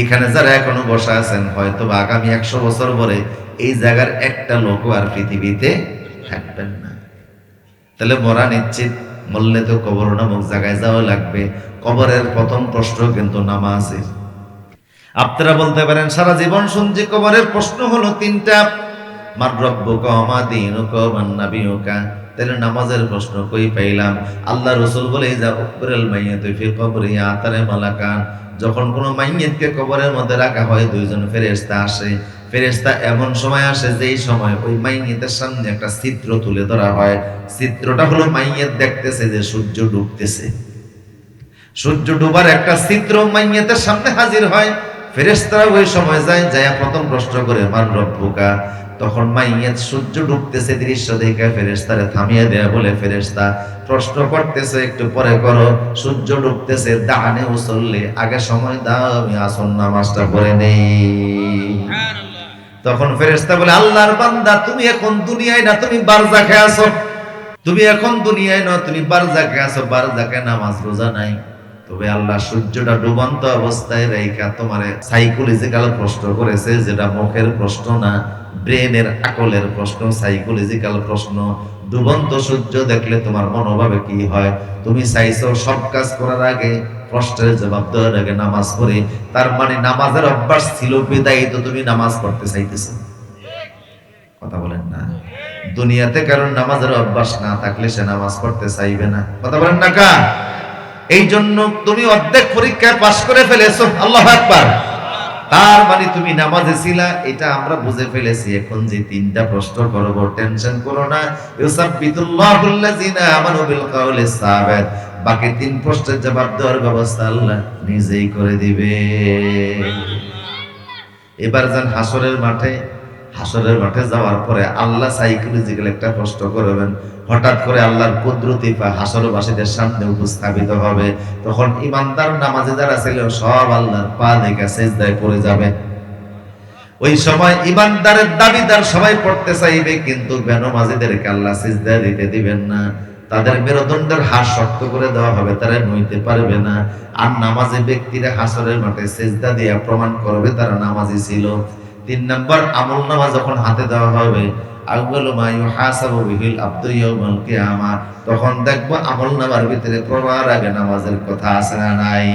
এখানে যারা এখনও বসা আছেন হয়তো আগামী একশো বছর পরে এই জায়গার একটা লোকও আর পৃথিবীতে থাকবেন না। তাহলে মরা নিশ্চিত, মরলে তো কবর নামক জায়গায় যাওয়া লাগবে। কবরের প্রথম প্রশ্ন কিন্তু নামাজের। আপনারা বলতে পারেন, সারা জীবন শুনছি কবরের প্রশ্ন হলো তিনটা। মার রব্বুকা মা দিনুকা মান নাবিয়ুকা তাহলে নামাজের প্রশ্ন কই পাইলাম? আল্লাহ রসুল বলে যা উপরেল মাইয়াত ফি কবরি আতারে মালাকান। যখন কোনো মাইয়াতকে কবরের মধ্যে রাখা হয়, দুইজন ফেরেশতা আসে। ফেরেশতা এমন সময় আসে যেই সময় ওই মাইয়াতের সামনে একটা চিত্র তুলে ধরা হয়। চিত্রটা হলো মাইয়াত দেখতেছে যে সূর্য ডুবতেছে। সূর্য ডুবার একটা চিত্র মাইয়াতের সামনে হাজির হয়। ফেরেশতারা ওই সময় যায় যায় প্রথম প্রশ্ন করে মান রব্বুকা? তখন মাইয়াত সূর্য ডুবতেছে দৃশ্য দেখে ফেরেশতারে থামিয়ে দেয়া বলে, ফেরেশতা, প্রশ্ন করতেছে একটু পরে করো। সূর্য ডুবতেছে দানে উসল্লি, আগে সময় দাও, আমি আসন নামাজটা পড়ে নেই। তখন ফেরেশতা বলে, আল্লাহর বান্দা, তুমি এখন দুনিয়ায় না, তুমি বারজাখে আছো। তুমি এখন দুনিয়ায় না, তুমি বারজাকে আছো, বারজাকে নামাজ রোজা নাই। তবে আল্লাহ সূর্যটা ডুবন্ত অবস্থায় রেখা তোমার সাইকোলজিক্যাল প্রশ্ন করেছে, যেটা মুখের প্রশ্ন না ব্রেনের আকলের প্রশ্ন সাইকোলজিক্যাল প্রশ্ন। ডুবন্ত সূর্য দেখলে তোমার মনোভাবে কি হয়? তুমি চাইছো সব কাজ করার আগে প্রশ্নের জবাব দেওয়ার আগে নামাজ পড়ে, তার মানে নামাজের অভ্যাস ছিল বিদায়ী, তো তুমি নামাজ পড়তে চাইতেছো। কথা বলেন না। দুনিয়াতে কারণ নামাজের অভ্যাস না থাকলে সে নামাজ পড়তে চাইবে না। কথা বলেন না কা? এই জন্য তুমি অর্ধেক পরীক্ষায় পাশ করে ফেলেছো। আল্লাহ আকবার। তার মানে তুমি নামাজে ছিলা, এটা আমরা বুঝে ফেলেছি। এখন যে তিনটা প্রশ্ন করব টেনশন করো না। ইউসাব্বিতুল্লাহুল্লাযিনা আমানু বিল কাউলি সাবিত। বাকি তিন প্রশ্নের জবাব দেওয়ার ব্যবস্থা আল্লাহ নিজেই করে দিবে। এবার যান হাসরের মাঠে হাসরের মাঠে যাওয়ার পরে আল্লাহ সাইকোলজিক্যাল একটা প্রশ্ন করবেন। হঠাৎ করে আল্লাহর কুদরতি পা হাসরবাসীদের সামনে উপস্থাপিত হবে। তখন ইমানদার নামাজে যারা ছিল, সব আল্লাহর পা দেখে সেজদায় পড়ে যাবে। ওই সময় ইমানদারের দাবিদার সবাই পড়তে চাইবে, কিন্তু বেনমাজিদেরকে আল্লাহ সিজদায় দিতে দিবেন না। তাদের মেরুদণ্ডের হাত শক্ত করে দেওয়া হবে, তারা নইতে পারবে না। আর নামাজে ব্যক্তিরা হাসরের মাঠে সেজদা দিয়ে প্রমাণ করবে, তারা নামাজি ছিল। তিন নম্বর আমল নামা যখন হাতে দেওয়া হবে তখন দেখব আমল নামার ভিতরে প্রবার আগে নামাজের কথা আছে না নাই।